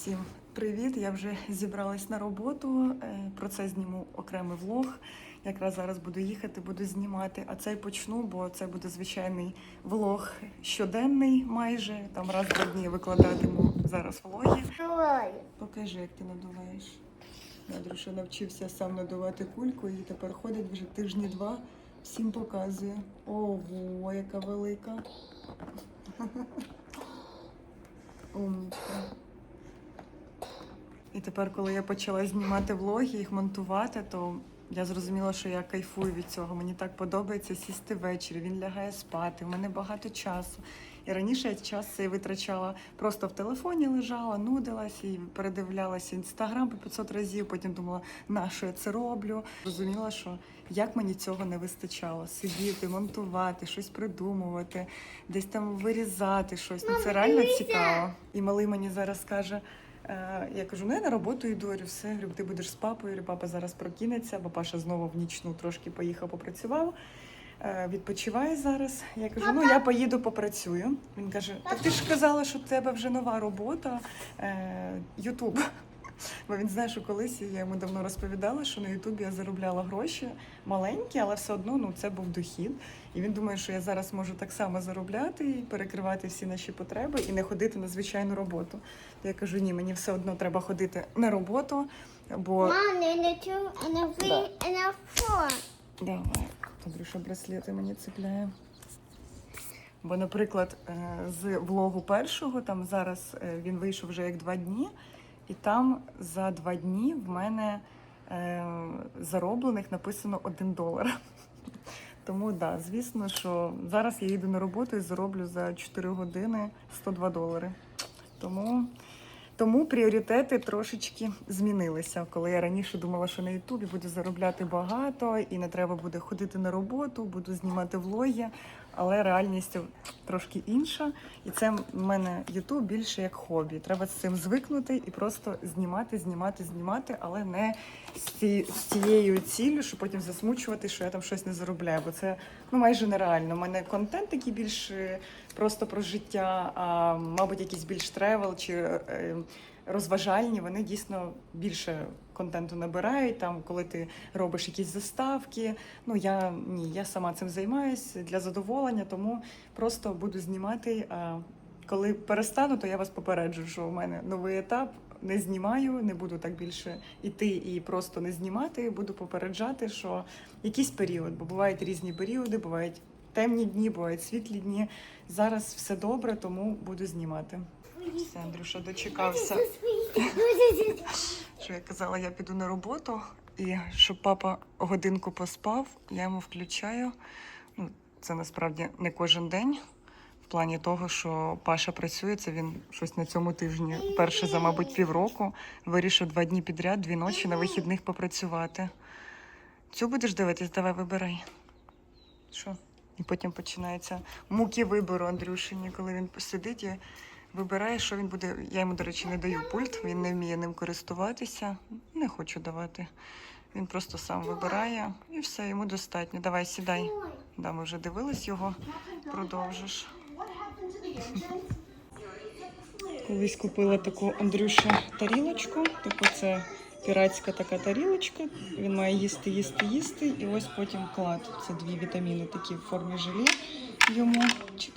Всім привіт! Я вже зібралась на роботу. Е, Про це зніму окремий влог. Якраз зараз буду їхати, буду знімати. А цей почну, бо це буде звичайний влог щоденний, майже там раз в два дні викладатиму зараз влоги. Покажи, як ти надуваєш. Андрюша навчився сам надувати кульку і тепер ходить вже тижні два. Всім показує. Ого, яка велика. Умничка. І тепер, коли я почала знімати влоги, їх монтувати, то я зрозуміла, що я кайфую від цього. Мені так подобається сісти ввечері, він лягає спати, в мене багато часу. І раніше я час цей витрачала просто в телефоні лежала, нудилась і передивлялася інстаграм по 500 разів. Потім думала, на що я це роблю. Розуміла, що як мені цього не вистачало: сидіти, монтувати, щось придумувати, десь там вирізати щось. Ну це реально цікаво. І малий мені зараз каже. Е, Я кажу, ну я на роботу йду, говорю, все, говорю, ти будеш з папою, говорю, папа зараз прокинеться, бо знову в нічну трошки поїхав, попрацював. Е, Відпочиває зараз. Я кажу, ну я поїду попрацюю. Він каже: Так ти ж казала, що в тебе вже нова робота е, Ютуб. Бо він знає, що колись я йому давно розповідала, що на Ютубі я заробляла гроші маленькі, але все одно ну, це був дохід. І він думає, що я зараз можу так само заробляти і перекривати всі наші потреби і не ходити на звичайну роботу. Я кажу, ні, мені все одно треба ходити на роботу, бо four. Давай. Андрюша браслети мені цепляє. Бо, наприклад, е, з влогу першого, там зараз е, він вийшов вже як два дні, і там за два дні в мене е, зароблених написано один долар. Тому да, звісно, що зараз я їду на роботу і зароблю за 4 години 102 долари. Тому, тому пріоритети трошечки змінилися. Коли я раніше думала, що на Ютубі буду заробляти багато і не треба буде ходити на роботу, буду знімати влоги, але реальність трошки інша. І це в мене Ютуб більше як хобі. Треба з цим звикнути і просто знімати, знімати, знімати, але не з, ці, з цією ціллю, що потім засмучувати, що я там щось не заробляю. Бо це ну майже нереально. У мене контент такий більш е, просто про життя, а мабуть, якийсь більш тревел чи е, розважальні. Вони дійсно більше контенту набирають. Там, коли ти робиш якісь заставки. Ну я ні, я сама цим займаюся для задоволення, тому просто буду знімати. А коли перестану, то я вас попереджу, що у мене новий етап. Не знімаю, не буду так більше іти і просто не знімати. Буду попереджати, що якийсь період, бо бувають різні періоди, бувають темні дні, бувають світлі дні. Зараз все добре, тому буду знімати. Все, Андрюша, дочекався. Що я казала, я піду на роботу, і щоб папа годинку поспав, я йому включаю. Ну, це насправді не кожен день. В плані того, що Паша працює, це він щось на цьому тижні, перше за, мабуть, півроку, вирішив два дні підряд, дві ночі на вихідних попрацювати. Цю будеш дивитись, давай вибирай. Що? І потім починаються муки вибору Андрюшині, коли він посидить і вибирає, що він буде. Я йому, до речі, не даю пульт, він не вміє ним користуватися. Не хочу давати. Він просто сам вибирає і все, йому достатньо. Давай, сідай. Да, ми вже дивились його, продовжиш. Колись купила таку Андрюша тарілочку. Типу це піратська така тарілочка. Він має їсти, їсти, їсти. І ось потім клад. Це дві вітаміни такі в формі желе йому. Чик.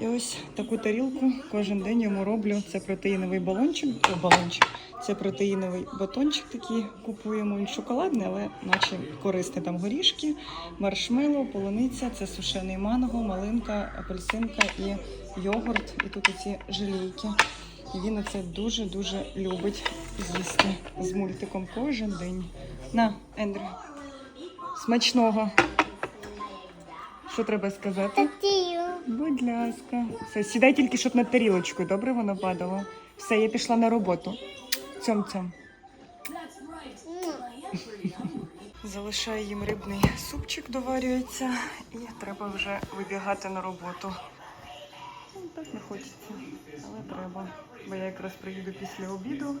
І ось таку тарілку кожен день йому роблю. Це протеїновий балончик. О, балончик. Це протеїновий батончик такий купуємо. Він шоколадний, але наче корисний. Там горішки, маршмеллоу, полуниця, це сушений манго, малинка, апельсинка і йогурт. І тут оці желейки. І він це дуже-дуже любить з'їсти з мультиком кожен день. На, Ендрю. Смачного. Що треба сказати? Татію. Будь ласка. Все, сідай тільки, щоб над тарілочкою, добре воно падало. Все, я пішла на роботу. Цьом цьом. Залишаю їм рибний супчик, доварюється, і треба вже вибігати на роботу. Ну, так не хочеться, але треба. Бо я якраз приїду після обіду.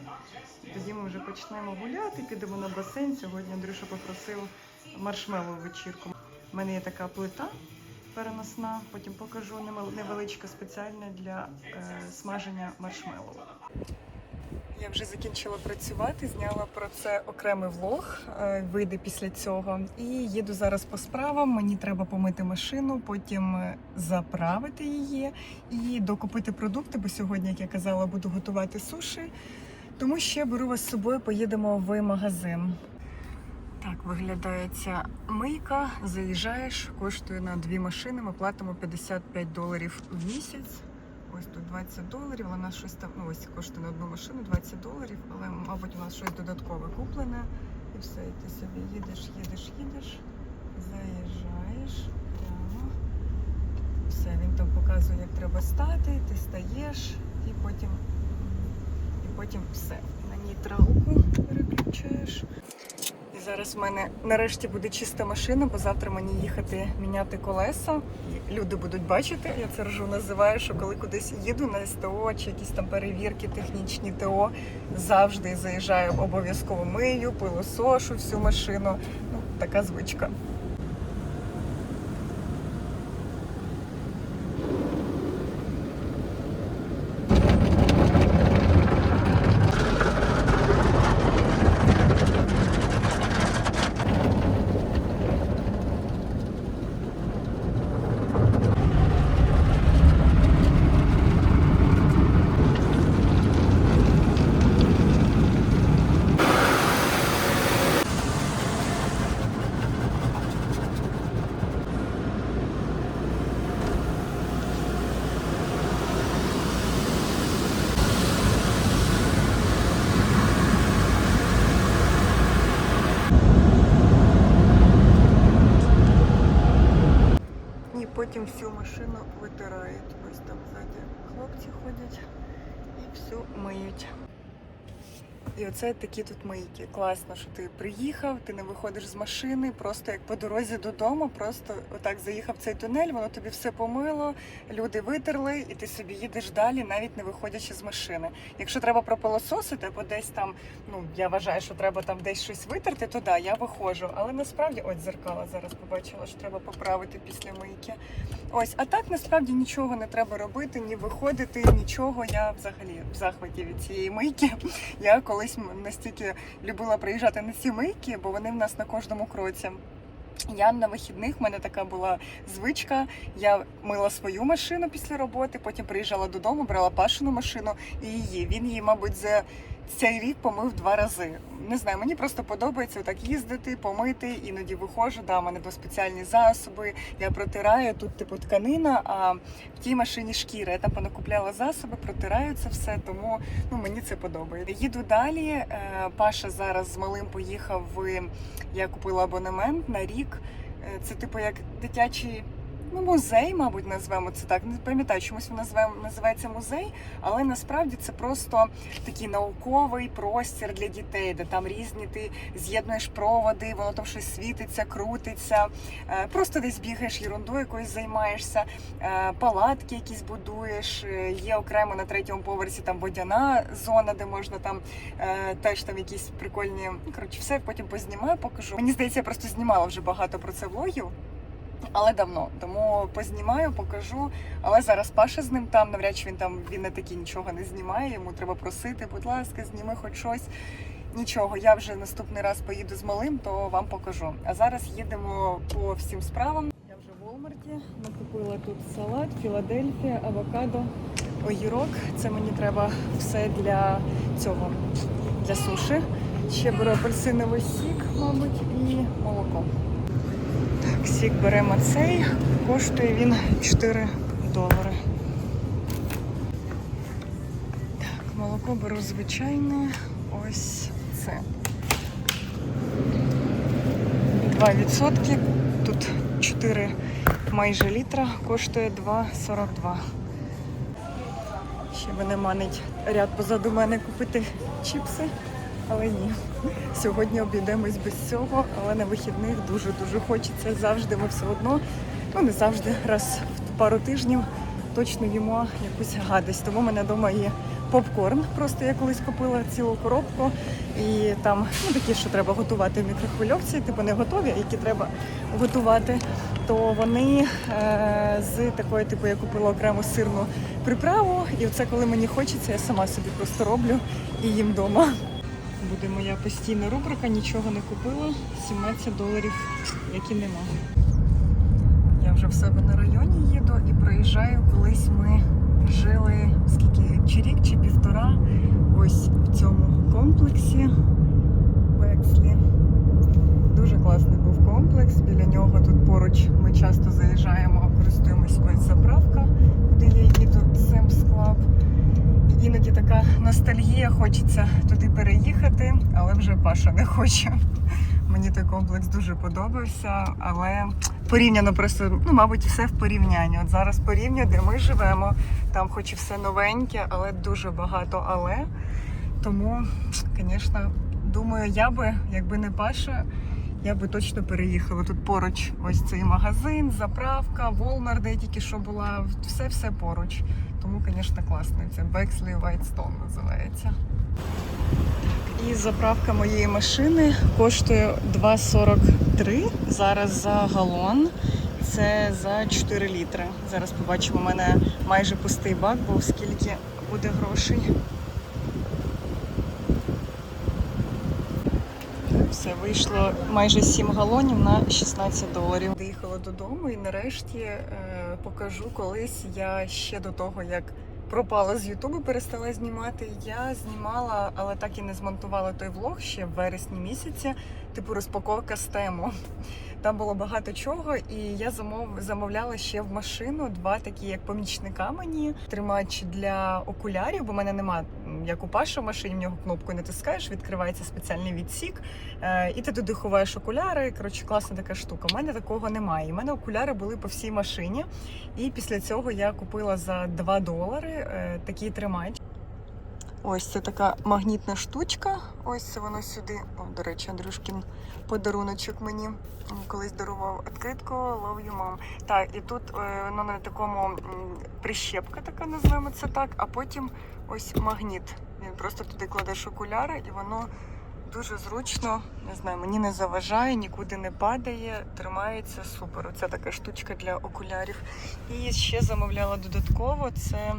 Тоді ми вже почнемо гуляти, підемо на басейн. Сьогодні Андрюша попросив маршмеллоу вечірку. У мене є така плита переносна, потім покажу невеличка спеціальна для е, смаження маршмеллоу. Я вже закінчила працювати, зняла про це окремий влог, е, вийде після цього. І їду зараз по справам. Мені треба помити машину, потім е, заправити її і докупити продукти, бо сьогодні, як я казала, буду готувати суші. Тому ще беру вас з собою, поїдемо в магазин. Так виглядає ця мийка. Заїжджаєш, коштує на дві машини. Ми платимо 55 доларів в місяць. Ось тут 20 доларів. Вона щось там ну ось коштує на одну машину 20 доларів, але мабуть у нас щось додаткове куплене. І все, і ти собі їдеш, їдеш, їдеш, заїжджаєш прямо. Все, він там показує, як треба стати, ти стаєш і потім, і потім все. На нейтралку переключаєш. Зараз в мене нарешті буде чиста машина, бо завтра мені їхати міняти колеса. Люди будуть бачити. Я це ржу називаю, що коли кудись їду на СТО чи якісь там перевірки, технічні ТО, завжди заїжджаю обов'язково мию, пилосошу всю машину. Ну, така звичка. І потім витирає. Ось там ззаді хлопці ходять і все миють. І оце такі тут мийки. Класно, що ти приїхав, ти не виходиш з машини, просто як по дорозі додому, просто отак заїхав цей тунель, воно тобі все помило, люди витерли, і ти собі їдеш далі, навіть не виходячи з машини. Якщо треба пропилососити, або десь там, ну я вважаю, що треба там десь щось витерти, то да, я виходжу. Але насправді, ось зеркала зараз побачила, що треба поправити після мийки. Ось, а так насправді нічого не треба робити, ні виходити, нічого. Я взагалі в захваті від цієї мийки. Я колись настільки любила приїжджати на ці мийки, бо вони в нас на кожному кроці. Я на вихідних в мене така була звичка. Я мила свою машину після роботи, потім приїжджала додому, брала пашину машину і її. Він її, мабуть, за цей рік помив два рази. Не знаю, мені просто подобається так їздити, помити, іноді виходжу. Да, у мене до спеціальні засоби. Я протираю тут, типу, тканина, а в тій машині шкіра. Я там понакупляла засоби, протираю це все, тому ну мені це подобається. Їду далі. Е, Паша зараз з малим поїхав в я купила абонемент на рік. Е, Це типу як дитячий. Ну, музей, мабуть, назвемо це так. Не пам'ятаю, чомусь він називається музей, але насправді це просто такий науковий простір для дітей, де там різні ти з'єднуєш проводи, воно там щось світиться, крутиться. Е, Просто десь бігаєш, ерундою якоюсь займаєшся, е, палатки якісь будуєш. Е, Є окремо на третьому поверсі там водяна зона, де можна там теж там якісь прикольні. Коротше, все потім познімаю, покажу. Мені здається, я просто знімала вже багато про це влогів. Але давно, тому познімаю, покажу. Але зараз Паша з ним там, навряд чи він там він не такий нічого не знімає. Йому треба просити, будь ласка, зніми хоч щось. Нічого, я вже наступний раз поїду з малим, то вам покажу. А зараз їдемо по всім справам. Я вже в Волмарті накупила тут салат, Філадельфія, авокадо, огірок. Це мені треба все для цього, для суші. Ще беру апельсиновий сік, мабуть, і молоко. Так, беремо цей, коштує він 4 долари. Так, молоко беру звичайне. Ось це. 2%. Тут 4 майже літра, коштує 2,42. Ще мене манить ряд позаду мене купити чіпси, але ні. Сьогодні обійдемось без цього, але на вихідних дуже-дуже хочеться. Завжди ми все одно, ну не завжди, раз в пару тижнів точно їмо якусь гадость. Тому в мене вдома є попкорн. Просто я колись купила цілу коробку. І там ну, такі, що треба готувати в мікрохвильовці, типу не готові, а які треба готувати. То вони е, з такої, типу, я купила окрему сирну приправу, і оце коли мені хочеться, я сама собі просто роблю і їм вдома. Буде моя постійна рубрика, нічого не купила, 17 доларів, які нема. Я вже в себе на районі їду і проїжджаю. Колись ми жили скільки чи рік, чи півтора. Ось в цьому комплексі Бекслі. Дуже класний був комплекс. Біля нього тут поруч ми часто заїжджаємо, користуємось ось заправка, куди я їду, Sam's Club. Іноді така ностальгія, хочеться туди переїхати, але вже Паша не хоче. Мені той комплекс дуже подобався, але порівняно просто, ну, мабуть, все в порівнянні. От зараз порівнюю, де ми живемо. Там хоч і все новеньке, але дуже багато але. Тому, звісно, думаю, я би, якби не Паша, я би точно переїхала. Тут поруч ось цей магазин, заправка, Walmart, де я тільки що була, все-все поруч. Тому, звісно, класно. Це Bexley Whitestone називається. І заправка моєї машини коштує 2,43 зараз за галон. Це за 4 літри. Зараз побачимо, у мене майже пустий бак, бо скільки буде грошей. Все, вийшло майже 7 галонів на 16 доларів. Доїхала додому і нарешті е, покажу колись я ще до того, як пропала з Ютубу, перестала знімати. Я знімала, але так і не змонтувала той влог ще в вересні місяці, типу розпаковка з тему. Там було багато чого, і я замов, замовляла ще в машину два такі, як помічника мені, тримач для окулярів, бо в мене нема як у Паша в машині, в нього кнопку натискаєш, відкривається спеціальний відсік, е, і ти туди ховаєш окуляри. Коротше, класна така штука. У мене такого немає. У мене окуляри були по всій машині. І після цього я купила за 2 долари е, такий тримач. Ось це така магнітна штучка. Ось це воно сюди. О, до речі, Андрюшкін подаруночок мені колись дарував відкритку Love you, mom. Так, і тут е, воно на такому прищепка, така називаємо це так, а потім ось магніт. Він просто туди кладеш окуляри і воно дуже зручно, не знаю, мені не заважає, нікуди не падає, тримається супер. Оце така штучка для окулярів. І ще замовляла додатково це.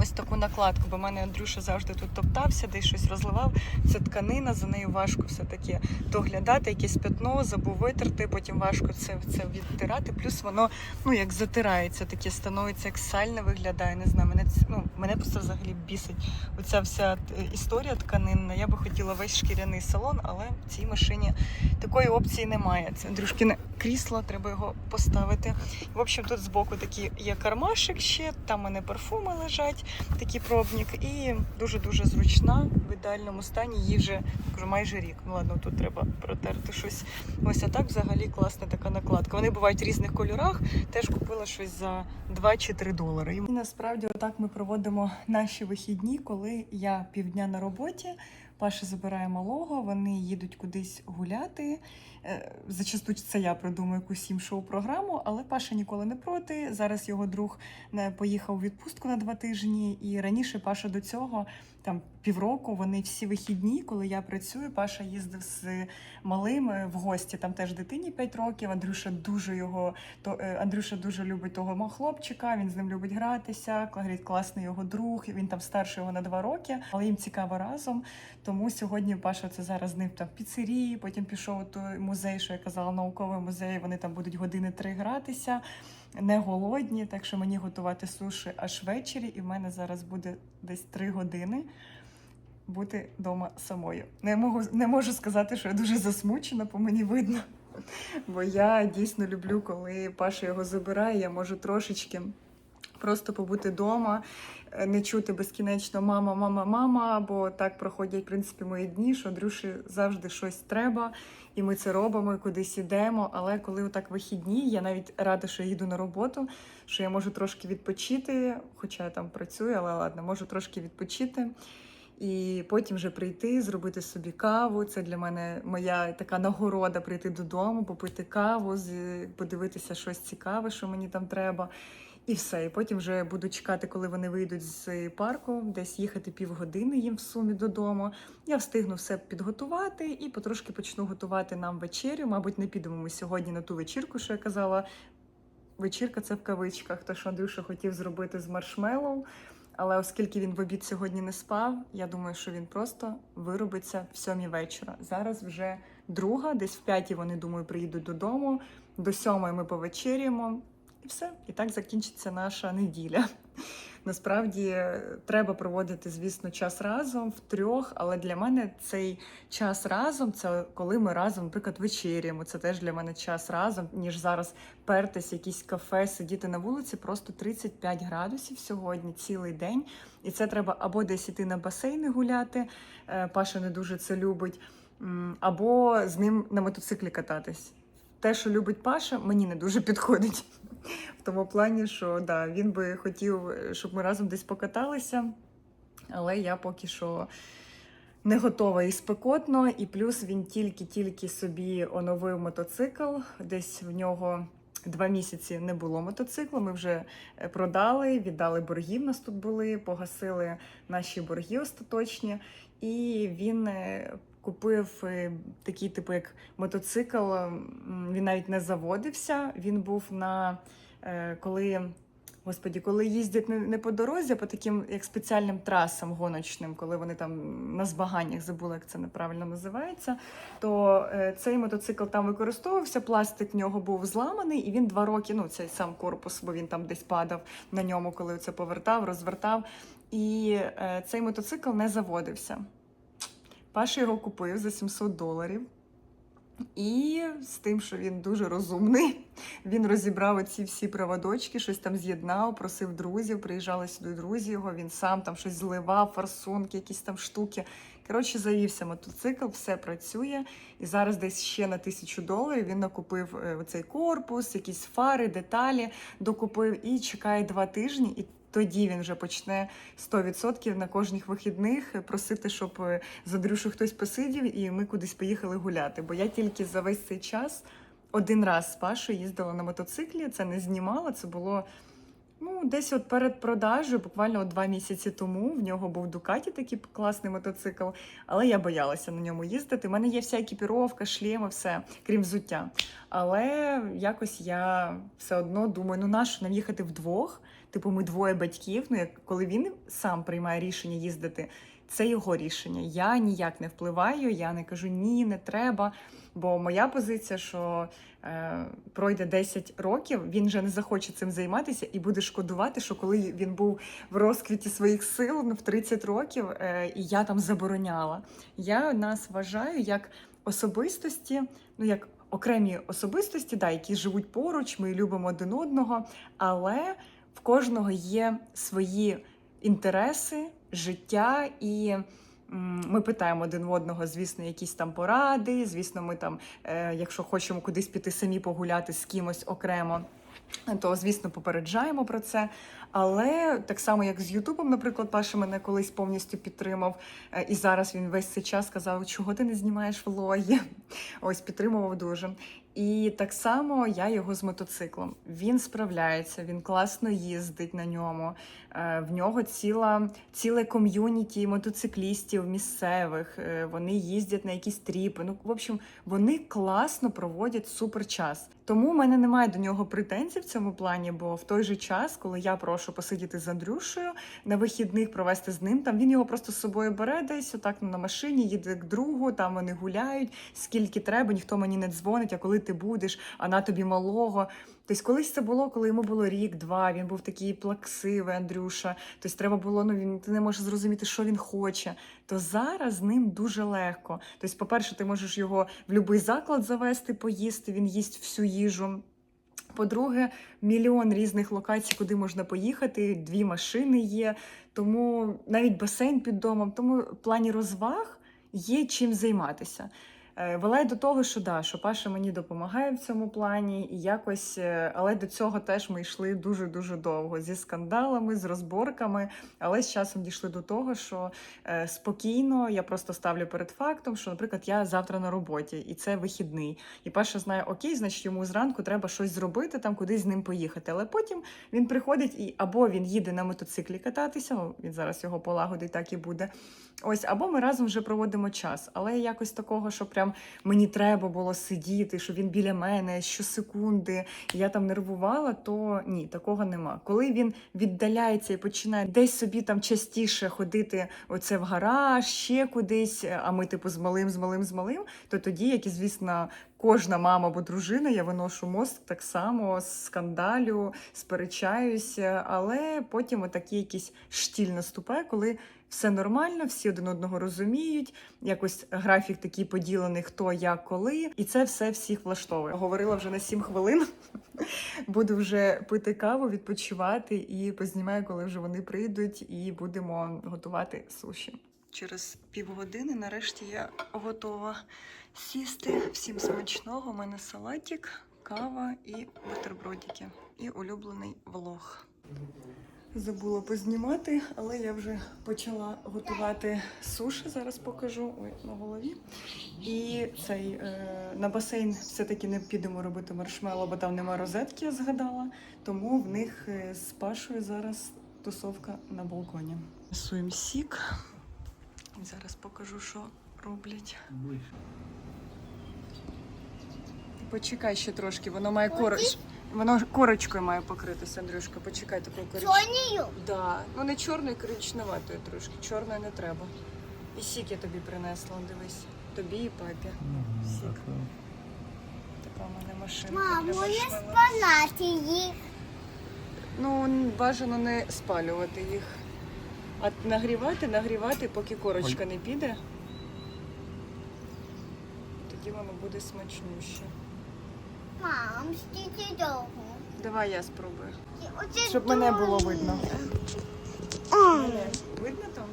Ось таку накладку, бо в мене Андрюша завжди тут топтався, десь щось розливав. Це тканина, за нею важко все-таки доглядати, якесь пятно, забув витерти, потім важко це, це відтирати. Плюс воно ну як затирається, таке становиться, як сальне виглядає. Не знаю, мене ну мене просто взагалі бісить. Оця вся е, історія тканинна. Я би хотіла весь шкіряний салон, але в цій машині такої опції немає. Це Андрюшкине крісло, треба його поставити. В общем, тут збоку такий є кармашик ще, там у мене парфуми лежать, такий пробник, і дуже-дуже зручна в ідеальному стані. Їй вже кажу, майже рік. Ну ладно, тут треба протерти щось. Ось а так взагалі класна така накладка. Вони бувають в різних кольорах. Теж купила щось за 2 чи 3 долари. І насправді отак ми проводимо наші вихідні, коли я півдня на роботі. Паша забирає малого, вони їдуть кудись гуляти. Е, Зачасту це я придумаю якусь їм шоу-програму, але Паша ніколи не проти. Зараз його друг не поїхав у відпустку на два тижні, і раніше Паша до цього. Там півроку вони всі вихідні, коли я працюю. Паша їздив з малим е, в гості. Там теж дитині 5 років. Андрюша дуже його то е, Андрюша дуже любить того хлопчика. Він з ним любить гратися. Класний його друг. Він там старший його на 2 роки, але їм цікаво разом. Тому сьогодні Паша це зараз з ним там піцерії. Потім пішов у той музей, що я казала, науковий музей. Вони там будуть години три гратися. Не голодні, так що мені готувати суші аж ввечері, і в мене зараз буде десь три години бути вдома самою. Не можу, не можу сказати, що я дуже засмучена, по мені видно. Бо я дійсно люблю, коли Паша його забирає, я можу трошечки просто побути вдома, не чути безкінечно мама, мама, мама, бо так проходять в принципі мої дні, що Андрюші завжди щось треба, і ми це робимо, і кудись ідемо. Але коли отак вихідні, я навіть рада, що я їду на роботу, що я можу трошки відпочити, хоча я там працюю, але ладно, можу трошки відпочити. І потім вже прийти, зробити собі каву. Це для мене моя така нагорода прийти додому, попити каву, подивитися щось цікаве, що мені там треба. І все. І потім вже буду чекати, коли вони вийдуть з парку, десь їхати півгодини їм в сумі додому. Я встигну все підготувати і потрошки почну готувати нам вечерю. Мабуть, не підемо ми сьогодні на ту вечірку, що я казала. вечірка це в кавичках, то що Андрюша хотів зробити з маршмеллоу. Але оскільки він в обід сьогодні не спав, я думаю, що він просто виробиться в сьомій вечора. Зараз вже друга, десь в п'ятій вони думаю, приїдуть додому. До сьомої ми повечеряємо, і все. І так закінчиться наша неділя. Насправді е, треба проводити, звісно, час разом в трьох, але для мене цей час разом це коли ми разом, наприклад, вечеряємо. Це теж для мене час разом, ніж зараз пертись, якісь кафе, сидіти на вулиці. Просто 35 градусів сьогодні, цілий день. І це треба або десь іти на басейни гуляти. е, Паша не дуже це любить, або з ним на мотоциклі кататись. Те, що любить Паша, мені не дуже підходить. В тому плані, що да, він би хотів, е, щоб ми разом десь покаталися, але я поки що не готова і спекотно. І плюс він тільки-тільки собі оновив мотоцикл. Десь в нього два місяці не було мотоциклу. Ми вже е, продали, віддали боргів. Нас тут були, погасили наші борги остаточні. І він е, купив е, такий, типу, як мотоцикл. Він навіть не заводився. Він був на е, коли. Господі, коли їздять не, по дорозі, а по таким як спеціальним трасам гоночним, коли вони там на змаганнях забула, як це неправильно називається, то е, цей мотоцикл там використовувався, пластик в нього був зламаний, і він два роки, ну цей сам корпус, бо він там десь падав на ньому, коли це повертав, розвертав. І цей мотоцикл не заводився. Паша його купив за 700 доларів. І з тим, що він дуже розумний, він розібрав оці всі проводочки, щось там з'єднав, просив друзів, приїжджали сюди друзі його, він сам там щось зливав, форсунки, якісь там штуки. Коротше, завівся мотоцикл, все працює. І зараз десь ще на тисячу доларів він накупив е, оцей корпус, якісь фари, деталі докупив і чекає два тижні. І тоді він вже почне 100% на кожних вихідних просити, щоб е, з Андрюшою хтось посидів, і ми кудись поїхали гуляти. Бо я тільки за весь цей час один раз з Пашою їздила на мотоциклі, це не знімала, це було. Ну, десь от перед продажею, буквально от два місяці тому, в нього був Дукаті такий класний мотоцикл, але я боялася на ньому їздити. У мене є вся екіпіровка, шлеми, все, крім взуття. Але якось я все одно думаю, ну нащо нам їхати вдвох? Типу, ми двоє батьків. Ну, як коли він сам приймає рішення їздити, це його рішення. Я ніяк не впливаю, я не кажу ні, не треба. Бо моя позиція, що е, пройде 10 років, він вже не захоче цим займатися і буде шкодувати, що коли він був в розквіті своїх сил ну, в 30 років, е, і я там забороняла. Я нас вважаю як особистості, ну як окремі особистості, да, які живуть поруч, ми любимо один одного, але в кожного є свої інтереси, життя і. Ми питаємо один в одного, звісно, якісь там поради. Звісно, ми там, е, якщо хочемо кудись піти самі погуляти з кимось окремо, то звісно попереджаємо про це. Але так само, як з Ютубом, наприклад, Паша мене колись повністю підтримав, е, і зараз він весь цей час сказав, чого ти не знімаєш влоги. Ось підтримував дуже. І так само я його з мотоциклом. Він справляється, він класно їздить на ньому. Е, В нього ціла, ціле ком'юніті мотоциклістів місцевих. Е, Вони їздять на якісь тріпи. Ну, в общем, вони класно проводять супер час. Тому в мене немає до нього претензій в цьому плані, бо в той же час, коли я прошу посидіти з Андрюшею на вихідних провести з ним, там він його просто з собою бере десь, отак на машині, їде к другу, там вони гуляють, скільки треба, ніхто мені не дзвонить, а коли ти будеш, а на тобі малого. Тобто колись це було, коли йому було рік-два, він був такий плаксивий, Андрюша. Тобто треба було, ну він ти не можеш зрозуміти, що він хоче. То зараз з ним дуже легко. Тобто, по-перше, ти можеш його в будь-який заклад завести, поїсти, він їсть всю їжу. По-друге, мільйон різних локацій, куди можна поїхати, дві машини є, тому навіть басейн під домом. Тому в плані розваг є чим займатися. Е, Вела й до того, що да, що Паша мені допомагає в цьому плані, і якось, е, але до цього теж ми йшли дуже дуже довго зі скандалами, з розборками. Але з часом дійшли до того, що е, спокійно я просто ставлю перед фактом, що, наприклад, я завтра на роботі, і це вихідний. І Паша знає, окей, значить йому зранку треба щось зробити, там кудись з ним поїхати. Але потім він приходить і або він їде на мотоциклі кататися, він зараз його полагодить, так і буде. Ось, або ми разом вже проводимо час. Але якось такого, що прям мені треба було сидіти, що він біля мене щосекунди, і я там нервувала, то ні, такого нема. Коли він віддаляється і починає десь собі там частіше ходити оце в гараж, ще кудись, а ми типу з малим, з малим, з малим, то тоді, як і звісно, кожна мама або дружина, я виношу мозк так само, з скандалю, сперечаюся, але потім отакий якийсь штіль наступає, коли все нормально, всі один одного розуміють. Якось графік такий поділений, хто як коли, і це все всіх влаштовує. Говорила вже на 7 хвилин. Буду вже пити каву, відпочивати і познімаю, коли вже вони прийдуть, і будемо готувати суші. Через півгодини нарешті я готова сісти. Всім смачного. У мене салатик, кава і бутербродики. І улюблений влог. Забула познімати, але я вже почала готувати суші. Зараз покажу ой, на голові. І цей е, на басейн все-таки не підемо робити маршмело, бо там нема розетки, я згадала. Тому в них е, з Пашою зараз тусовка на балконі. Рисуємо сік. Зараз покажу, що роблять. Почекай ще трошки, воно має короч. Воно корочкою має покритися, Андрюшка. Почекай такою коричневою. Чорнію. Да. Ну не чорною, коричневатою трошки. Чорної не треба. І сік я тобі принесла, дивись. Тобі і папі. Сік. Така в мене машинка. Мам, для можна спалати їх. Ну, бажано не спалювати їх. А нагрівати, нагрівати, поки корочка не піде. Тоді воно буде смачнюще. Мам, стільки довго. Давай я спробую. Оце Щоб мене було видно. Мене видно там?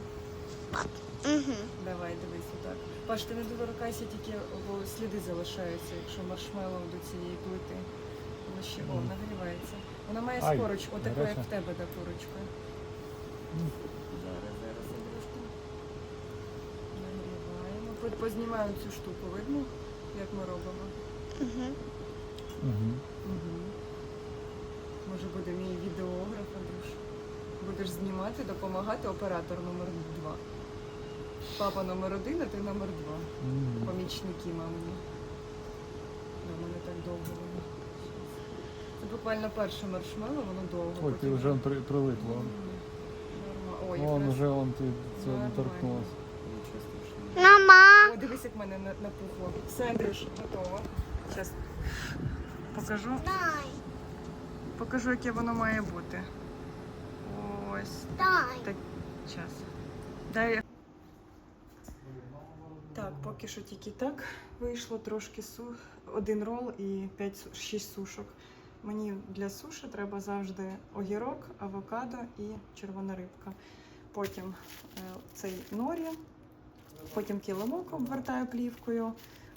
угу. Давай, дивись отак. Паш, ти не доторкайся, тільки бо сліди залишаються, якщо маршмеллоу до цієї плити. Воно ще о, нагрівається. Вона має Ай, скорочку, отаку, як в тебе, та корочкою. Мгм. Зараз, зараз, Андрюшка. Нагріваємо. По- Познімаю цю штуку, видно, як ми робимо. Угу. Угу. Угу. Може буде мій відеограф, Андрюш. Будеш знімати, допомагати оператор номер два. Папа номер один, а ти номер два. Помічники мамині. Да, мене так довго воно. Це буквально перше маршмело, воно довго. Ой, ти потім- вже при, прилипло. Норма. Ой, Вон якраз вже он ти це нормально. доторкнулась. Нічого страшного. Мама. О, дивись, як в мене на- напухло. Все, Андрюш, готово. Зараз покажу. Покажу, яке воно має бути. Ось дай. так. Час. Дай. Так, поки що тільки так вийшло трошки су... один рол і 5, 6 сушок. Мені для суші треба завжди огірок, авокадо і червона рибка. Потім е, цей норі, потім килимок обвертаю плівкою,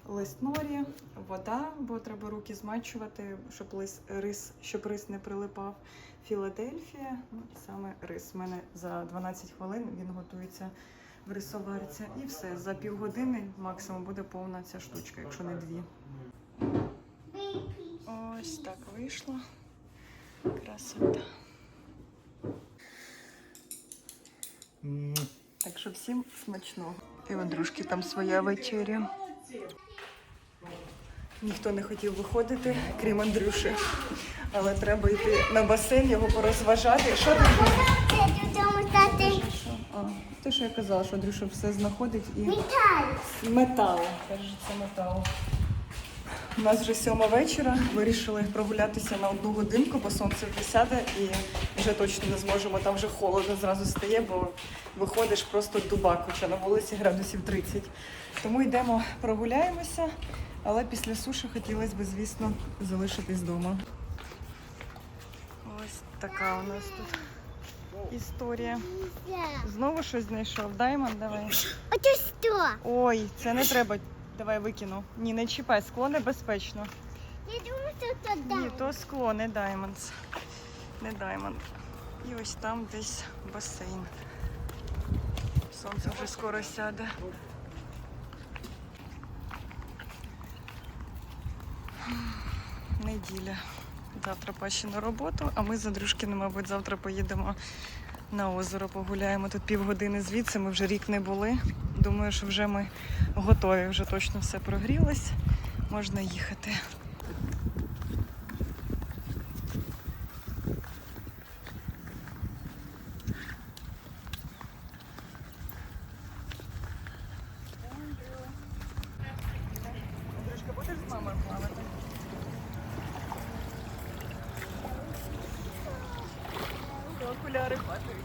лист норі, вода, бо треба руки змачувати, щоб лис, рис, щоб рис не прилипав. Філадельфія, ну, саме рис. У мене за 12 хвилин він готується в рисоварці. І все, за півгодини максимум буде повна ця штучка, якщо не дві. Ось так вийшло. Красота. Так що всім смачного. І у дружки там своя вечеря. Ніхто не хотів виходити, крім Андрюші. Але треба йти на басейн, його порозважати. Що ти? А, те, що я казала, що Андрюша все знаходить і металь. метал. Каже, це метал. У нас вже сьома вечора. Вирішили прогулятися на одну годинку, бо сонце вже сяде і вже точно не зможемо. Там вже холодно зразу стає, бо виходиш просто дубак, хоча на вулиці градусів 30. Тому йдемо прогуляємося, але після суші хотілося б, звісно, залишитись вдома. Ось така у нас тут історія. Знову щось знайшов. Даймон, давай. Оце що? Ой, це не треба. Давай викину. Ні, не чіпай, скло небезпечно. Я думаю, що це Ні, то скло, не даймондс. Не даймонд. І ось там десь басейн. Сонце вже скоро сяде. Неділя. Завтра паші на роботу, а ми з Андрюшкиним, мабуть, завтра поїдемо на озеро, погуляємо. Тут півгодини звідси, ми вже рік не були. Думаю, що вже ми готові, вже точно все прогрілось. Можна їхати. Окуляри